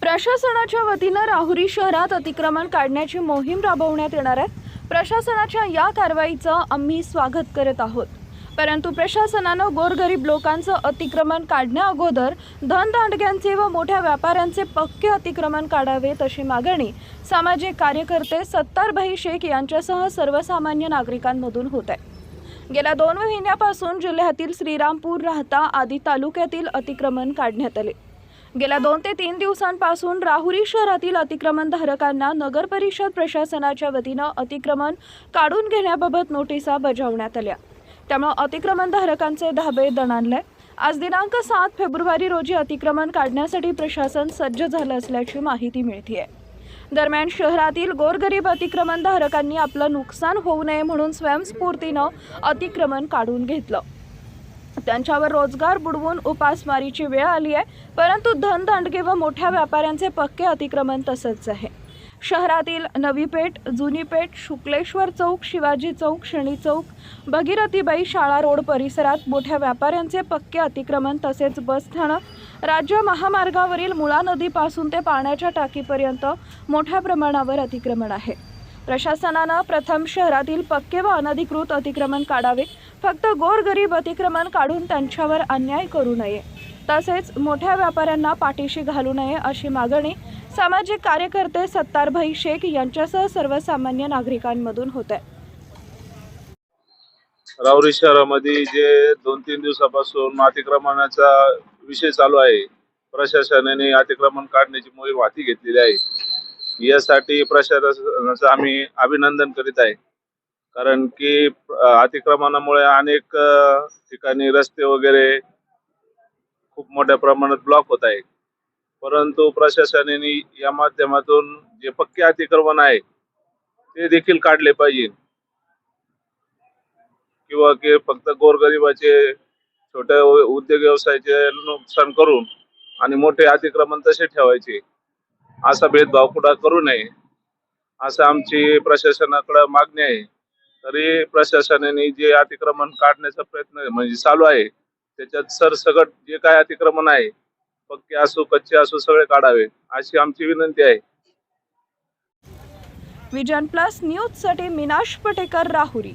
प्रशासनाच्या वतीनं राहुरी शहरात अतिक्रमण काढण्याची मोहीम राबवण्यात येणार आहे. प्रशासनाच्या या कारवाईचं आम्ही स्वागत करत आहोत. परंतु प्रशासनानं गोरगरीब लोकांचं अतिक्रमण काढण्याअगोदर धनदांडग्यांचे व मोठ्या व्यापाऱ्यांचे पक्के अतिक्रमण काढावे तशी मागणी सामाजिक कार्यकर्ते सत्तारभाई शेख यांच्यासह सर्वसामान्य नागरिकांमधून होत आहे. गेल्या दोन महिन्यापासून जिल्ह्यातील श्रीरामपूर राहता आदी तालुक्यातील अतिक्रमण काढण्यात आले. गेल्या दोन ते तीन दिवसांपासून राहुरी शहरातील अतिक्रमणधारकांना नगर परिषद प्रशासनाच्या वतीनं अतिक्रमण काढून घेण्याबाबत नोटिसा बजावण्यात आल्या. त्यामुळे अतिक्रमणधारकांचे धाबे दणाणले. आज दिनांक सात फेब्रुवारी रोजी अतिक्रमण काढण्यासाठी प्रशासन सज्ज झालं असल्याची माहिती मिळते दरम्यान शहरातील गोरगरीब अतिक्रमणधारकांनी आपलं नुकसान होऊ नये म्हणून स्वयंस्फूर्तीनं अतिक्रमण काढून घेतलं. त्यांच्यावर रोजगार बुडवून उपासमारीची वेळ आली आहे परंतु धनदांडगे व मोठ्या व्यापाऱ्यांचे पक्के अतिक्रमण तसंच आहे. शहरातील नवी पेठ जुनी पेठ शुक्लेश्वर चौक शिवाजी चौक शनी चौक भगीरथीबाई शाळा रोड परिसरात मोठ्या व्यापाऱ्यांचे पक्के अतिक्रमण तसेच बसस्थानक राज्य महामार्गावरील मुळा नदीपासून ते पाण्याच्या टाकीपर्यंत मोठ्या प्रमाणावर अतिक्रमण आहे. प्रशासनानं प्रथम शहरातील पक्के व अनधिकृत अतिक्रमण काढावे. फक्त गोरगरीब अतिक्रमण काढून त्यांच्यावर अन्याय करू नये. तसेच मोठ्या व्यापाऱ्यांना पाठीशी घालू नये अशी मागणी सामाजिक कार्यकर्ते सत्तारभाई शेख यांच्यासह सर्वसामान्य नागरिकांमधून होत. आहे राहुरी शहरामध्ये जे दोन तीन दिवसापासून अतिक्रमणाचा विषय चालू आहे प्रशासनाने अतिक्रमण काढण्याची मोहीम हाती घेतलेली आहे. यासाठी प्रशासनाचं आम्ही अभिनंदन करीत आहे. कारण की अतिक्रमणामुळे अनेक ठिकाणी रस्ते वगैरे खूप मोठ्या प्रमाणात ब्लॉक होत आहे परंतु प्रशासनाने या माध्यमातून जे पक्के अतिक्रमण आहे ते देखील काढले पाहिजे. किंवा की फक्त गोरगरिबाचे छोट्या उद्योग व्यवसायाचे नुकसान करून आणि मोठे अतिक्रमण तसे ठेवायचे. असा भेदभाव कुठं करू नये. असं आमची प्रशासनाकडे मागणी आहे. तरी प्रशासनाने जे अतिक्रमण काढण्याचा प्रयत्न म्हणजे चालू आहे त्याच्यात सरसकट जे काय अतिक्रमण आहे पक्के असो कच्चे असो सगळे काढावे अशी आमची विनंती आहे. विजन प्लस न्यूजसाठी मिनाश पटेकर राहुरी.